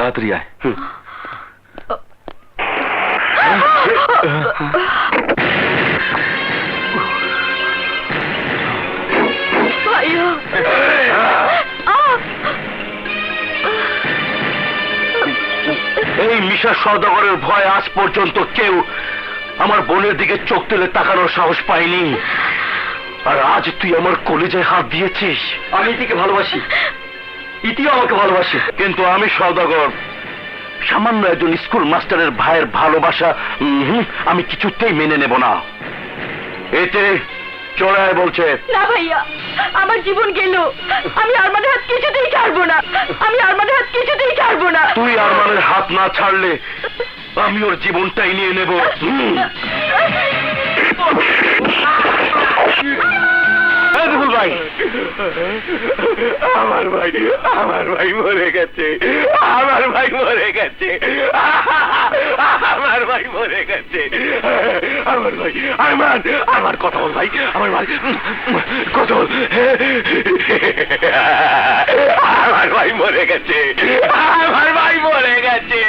তাড়াতাড়ি আয়! এই মিশা সওদাগরের ভয় আজ পর্যন্ত কেউ আমার বোনের দিকে চোখ তুলে তাকানোর সাহস পায়নি। আর আজ তুই আমার কলেজে হাত দিয়েছিস। আমি ইতিকে ভালোবাসি। ইতিও আমাকে ভালোবাসে। কিন্তু আমি সওদাগর সামান্য একজন স্কুল মাস্টারের ভাইয়ের ভালোবাসা আমি কিছুতেই মেনে নেব না। এতে চড়ায় বলছে না ভাইয়া আমার জীবন গেল। আমি আরমানের হাত কিছুতেই ছাড়বো না। আমি আরমানের হাত কিছুতেই ছাড়বো না। তুই আরমানের হাত না ছাড়লে আমি ওর জীবনটাই নিয়ে নেব। আমার ভাই আমার ভাই মরে গেছে। আমার ভাই মরে গেছে। আমার ভাই মরে গেছে। আমার ভাই আমার আমার কথা বল ভাই আমার ভাই বল। আমার ভাই মরে গেছে। আমার ভাই মরে গেছে।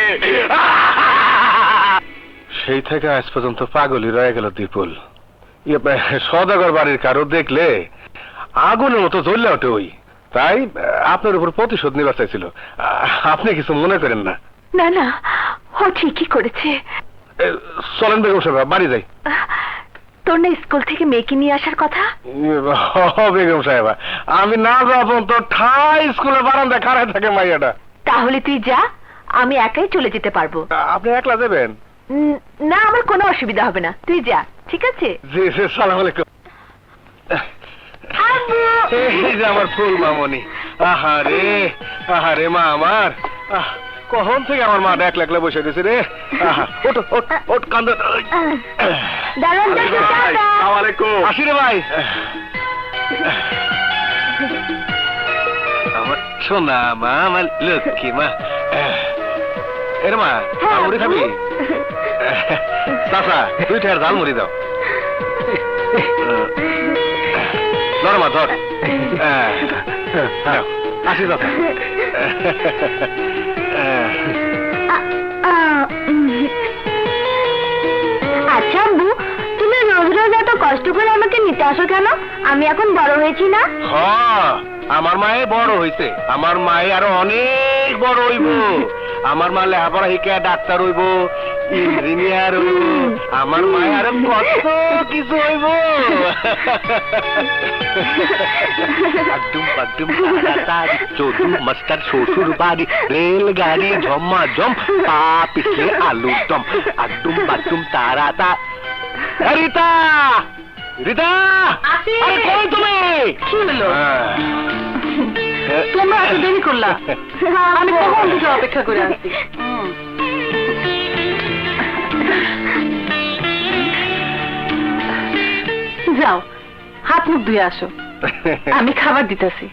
সেই থেকে আজ পর্যন্ত পাগলই রয়ে গেল দীপুল। ইয়ে, সদাগর বাড়ির কারও দেখলে আগুনের মতো জ্বললে ওঠে ওই। তাই আপনার উপর প্রতিশোধ নিবার চাইছিল। আপনি কিছু মনে করেন না। না না ও ঠিকই করেছে। চলেন বেগম সাহেব বাড়ি যাই। তোর না স্কুল থেকে মেয়েকে নিয়ে আসার কথা? বেগম সাহেবা আমি না যাওয়া তো ঠাই স্কুলের বারান্দায় খাড়ায় থাকে মাইয়াটা। তাহলে তুই যা আমি একাই চলে যেতে পারব। আপনি একলা যাবেন? না আমার কোনো অসুবিধা হবে না। তুই যা ঠিক আছে? জি জি সালাম আলাইকুম। এই যে আমার ফুল মামনি। আহারে আহারে মা আমার। আহ, কখন থেকে আমার মা একলা একলা বসে রয়েছে রে? কান্দ। টাটা। আসি রে ভাই। আমার সোনা মা আমার লক্ষ্মী মা। এর মা হ্যাঁ, মুড়ি খাবি? চাচা তুই ঠের ঝাল মুড়ি দাও। ধর। নাও, আসি চাচা আচ্ছা আব্বু তুমি রোজ রোজ এত কষ্ট করে আমাকে নিতে আসো কেন? আমি এখন বড় হয়েছি না? হ আমার মায়ে বড় হইছে। আমার মায়ে আরও অনেক বড় হইব। আমার মা লেখাপড়া শিখে ডাক্তার হইব। ইঞ্জিনিয়ার আমার মায়ে আরও কত কিছু হইব? আড্ডুম পাড্ডুম তাড়াতাড়ি চোদু মাস্টার শ্বশুর বাড়ি রেলগাড়ি ঝম্মা জম পা পিছলে আলুর দম আড্ডুম বাড্ডুম তাড়াতা রিতা! রিতা! আরে কই তুমি? কি হলো? হ্যাঁ। তোমরা এত দেরি করলা? আমি কখন থেকে অপেক্ষা করে আছি? যাও হাত মুখ ধুয়ে আসো। আমি খাবার দিতেছি।